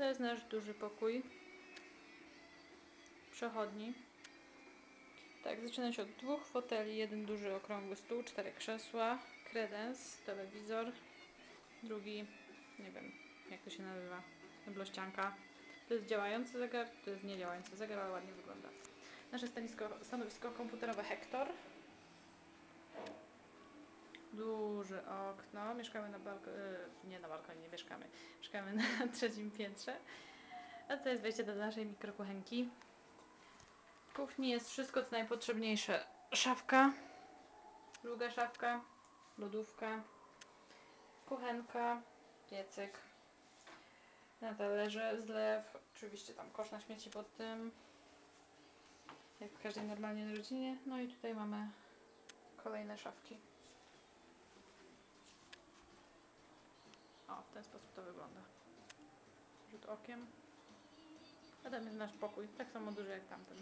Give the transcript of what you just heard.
To jest nasz duży pokój. Przechodni. Tak, zaczyna się od dwóch foteli, jeden duży okrągły stół, cztery krzesła, kredens, telewizor, drugi, nie wiem jak to się nazywa, meblościanka. To jest działający zegar, to jest niedziałający zegar, ale ładnie wygląda. Nasze stanowisko, komputerowe Hektor. Duże okno. Mieszkamy na balkonie, nie na balkonie, nie mieszkamy. Mieszkamy na trzecim piętrze. A to jest wejście do naszej mikrokuchenki. W kuchni jest wszystko co najpotrzebniejsze. Szafka, druga szafka, lodówka, kuchenka, piecyk, na talerze, zlew, oczywiście tam kosz na śmieci pod tym, jak w każdej normalnej rodzinie. No i tutaj mamy kolejne szafki. O, w ten sposób to wygląda. Rzut okiem. A tam jest nasz pokój, tak samo duży jak tamten.